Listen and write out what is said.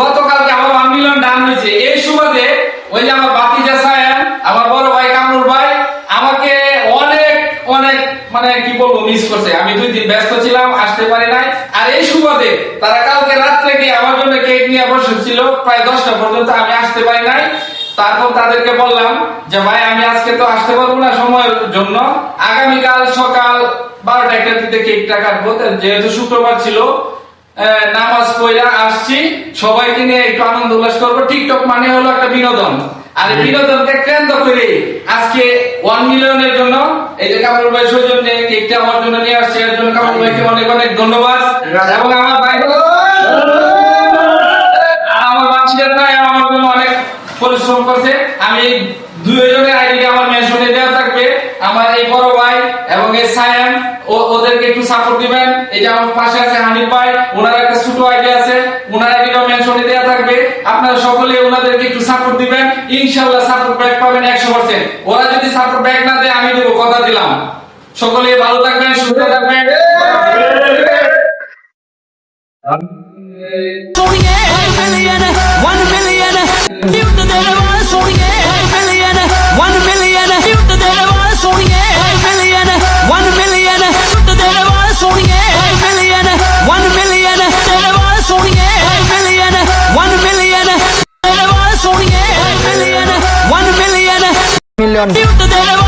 গতকালকে আমার মিলিয়ন ডান হয়েছে এই সুবাদে ওই যে আমার বাতিজা সায়ান আমার বড় ভাই কামরুল ভাই, আমাকে অনেক অনেক মানে কি বলব মিস করছে। আমি দুই দিন ব্যস্ত ছিলাম, আসতে পারি নাই। আর এই সুবাদে তারা কালকে রাত্রে গিয়ে আমার জন্য কেক নিয়ে বসেছিল প্রায় দশটা পর্যন্ত আমি আসতে পারি নাই। তারপর তাদেরকে বললাম যে, ভাই, আমি আজকে তো আসতে পারব না সময়ের জন্য। আগামীকাল সকাল বারোটা একটা দিতে কেকটা কাটবো। যেহেতু শুক্রবার ছিল নামাজ পড়া আসছি সবাইকে নিয়ে একটু আনন্দ উল্লাস করব। টিকটক মানে হলো একটা বিনোদন। আর বিনোদনকে কেন্দ্র করে আজকে ওয়ান মিলিয়নের জন্য এই যে কামরুল ভাই সৌজন্যে কেকটা আমার জন্য নিয়ে আসছে এর জন্য কামরুল ভাইকে অনেক অনেক ধন্যবাদ। এবং আমার ভাই আমার বাচ্চাদের ভাই আমার জন্য অনেক পরিশ্রম করছে। আমি দুইজনের আইডি আমার মেনশনে দেওয়া থাকবে। আমার এই বড় ভাই এবং এই সায়ান ও ওদেরকে একটু সাপোর্ট দিবেন। এই যে আমার পাশে আছে হানিফ ভাই ওনার একটা ছোট আইডিয়া আছে ওনার আইডিয়া মেনশনে দেওয়া থাকবে। আপনারা সকলে ওনাদেরকে একটু সাপোর্ট দিবেন। ইনশাআল্লাহ সাপোর্ট ব্যাক পাবেন 100% ওরা যদি সাপোর্ট ব্যাক না দেয় আমি দেবো কথা দিলাম। সকলে ভালো থাকবেন সুস্থ থাকবেন। One million, one million, mesmo.